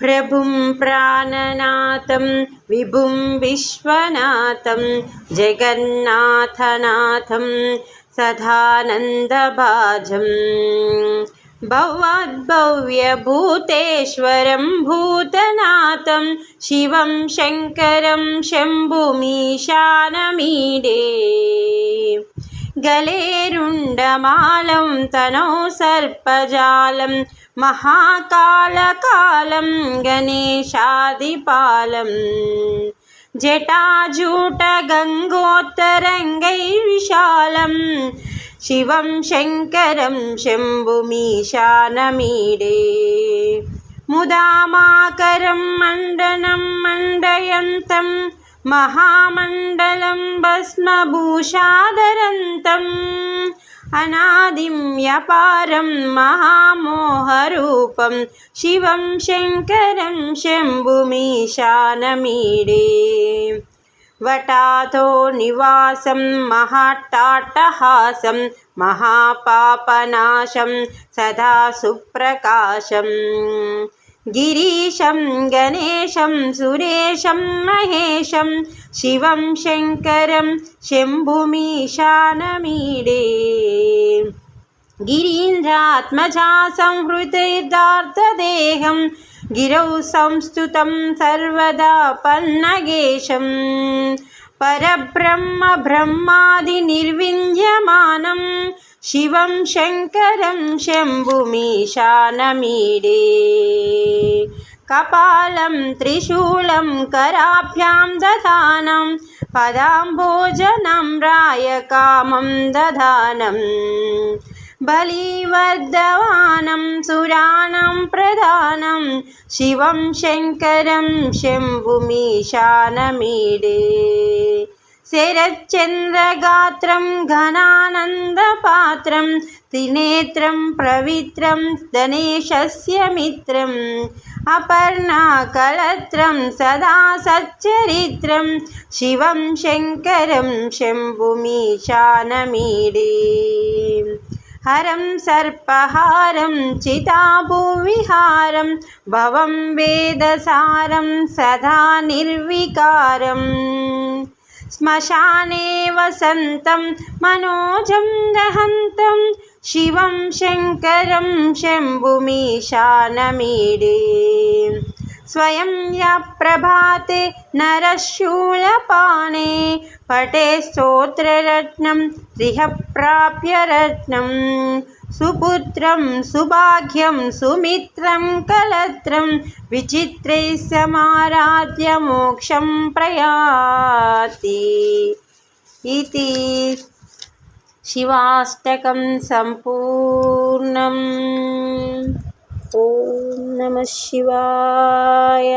ప్రభుం ప్రాణనాథం విభుం విశ్వనాథం జగన్నాథనాథం సదానందభాజం భవద్భవ్యభూతేశ్వరం భూతనాథం శివం శంకరం శంభుమీశానమీడే గలేరుండమాలం తనో సర్పజాలం. మహాకాళకాలం గణేశాదిపాలం. జటాజూట గంగోత్తరంగై విశాలం. శివం శంకరం శంభుమీశానమీడే ముదామాకరం మండనం మండయంతం. महामण्डलं भस्मभूषादरन्तम् अनादिम्यपारं महामोहरूपं शिवं शङ्करं शम्भुमीशानमीडे वटातो निवासं महाट्टाटहासं महापापनाशं सदा सुप्रकाशम् गिरीशं गणेशं सुरेशं महेशं शिवं शङ्करं शम्भुमीशानमीडे गिरीन्द्रात्मजा संहृतिदार्थदेहं गिरौ संस्तुतं सर्वदा पन्नगेशं परब्रह्म ब्रह्मादिनिर्विन्द्यमानं शिवं शङ्करं शम्भुमीशानमीडे कपालं त्रिशूलं कराभ्यां दधानं पदाम्भोजनं रायकामं दधानं बलिवर्धवानं सुरानं प्रधानं शिवं शङ्करं शम्भुमीशानमीडे शरच्चन्द्रगात्रं घनानन्दपात्रं त्रिनेत्रं पवित्रं गणेशस्य मित्रम् अपर्णाकलत्रं सदा सच्चरित्रं शिवं शङ्करं शम्भुमीशानमीडे हरं सर्पहारं चिताभुविहारं भवं वेदसारं सदा निर्विकारम् श्मशाने वसन्तं मनोजं दहन्तं शिवं शङ्करं शम्भुमीशानमीडे स्वयं या प्रभाते नरशूलपाणे पटे स्तोत्ररत्नं गृह प्राप्य సుపుత్రం సుభాగ్యం సుమిత్రం కలత్రం విచిత్రై సమారాధ్య మోక్షం ప్రయాతి ఇది శివాష్టకం సంపూర్ణం ఓం నమ శివాయ